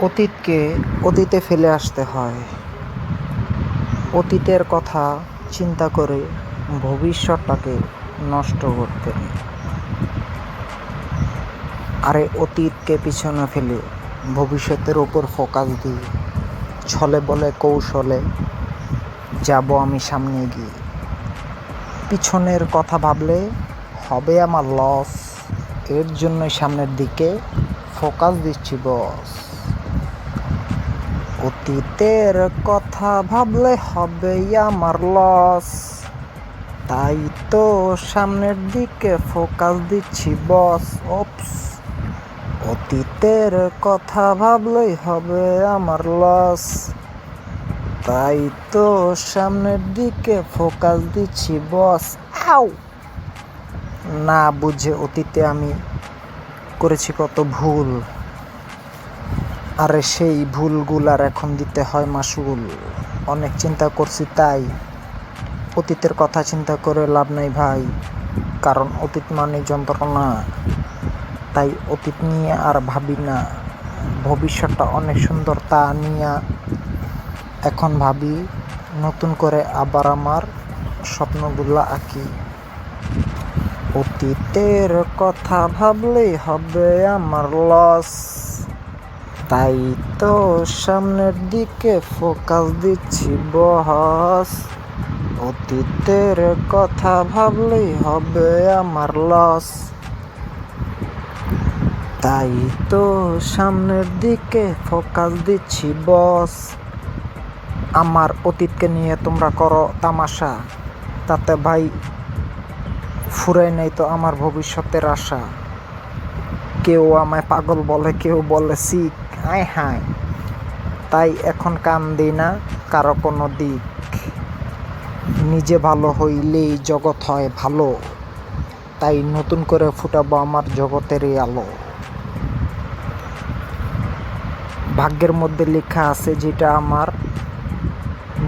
অতীতকে অতীতে ফেলে আসতে হয়। অতীতের কথা চিন্তা করে ভবিষ্যৎটাকে নষ্ট করতে। আরে অতীতকে পিছনে ফেলে ভবিষ্যতের ওপর ফোকাস দিই ছলে বলে কৌশলে যাব আমি সামনে গিয়ে পিছনের কথা ভাবলে হবে আমার লস এর জন্যই সামনের দিকে ফোকাস দিচ্ছি, বস। অতীতের কথা ভাবলে হবে আমার লস তাই তো সামনের দিকে ফোকাস দিচ্ছি, বস। ওপস। অতীতের কথা ভাবলেই হবে আমার লস তাই তো সামনের দিকে ফোকাস দিচ্ছি, বস। আউ! না বুঝে অতীতে আমি করেছি কত ভুল। আরে সেই ভুলগুলার এখন দিতে হয় মাসুল। অনেক চিন্তা করছি তাই। অতীতের কথা চিন্তা করে লাভ নাই ভাই। কারণ অতীত মানে যন্ত্রণা। তাই অতীত নিয়ে আর ভাবি না। ভবিষ্যৎটা অনেক সুন্দর তা নিয়ে এখন ভাবি, নতুন করে আবার আমার স্বপ্নগুলো আঁকি। অতীতের কথা ভাবলেই হবে আমার লস তাই তো সামনের দিকে ফোকাস দিচ্ছি বস অতীতের কথা ভাবলেই হবে আমার লস তাই তো সামনের দিকে ফোকাস দিচ্ছি বস আমার অতীতকে নিয়ে তোমরা করো তামাশা। তাতে ভাই ফুরাই নাই তো আমার ভবিষ্যতের আশা। কেউ আমায় পাগল বলে, কেউ বলে শিখ আয় হায় তাই এখন কান দিই না, কারও কোনো দিক। নিজে ভালো হইলেই জগৎ হয় ভালো, তাই নতুন করে ফুটাবো আমার জগতেরই আলো। ভাগ্যের মধ্যে লেখা আছে, যেটা আমার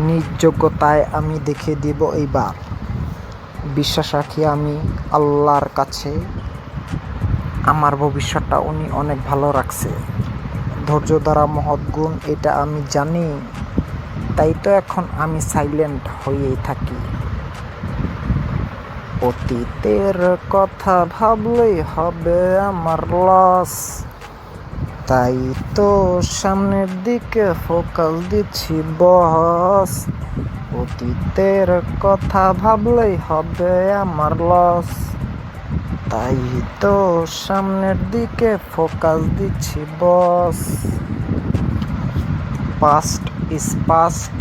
নিজ যোগ্যতায় আমি দেখে দিব এইবার। বিশ্বাস রাখি আমি আল্লাহর কাছে। আমার ভবিষ্যৎটা উনি অনেক ভালো রাখছে। ধৈর্য দ্বারা মহৎ গুণ, এটা আমি জানি। তাই তো এখন আমি সাইলেন্ট হয়েই থাকি। অতীতের কথা ভাবলেই হবে আমার লস তাই তো সামনের দিকে ফোকাস দিচ্ছি বস অতীতের কথা ভাবলেই হবে আমার লস তাই তো সামনের দিকে ফোকাস দিচ্ছি বস পাস্ট ইজ পাস্ট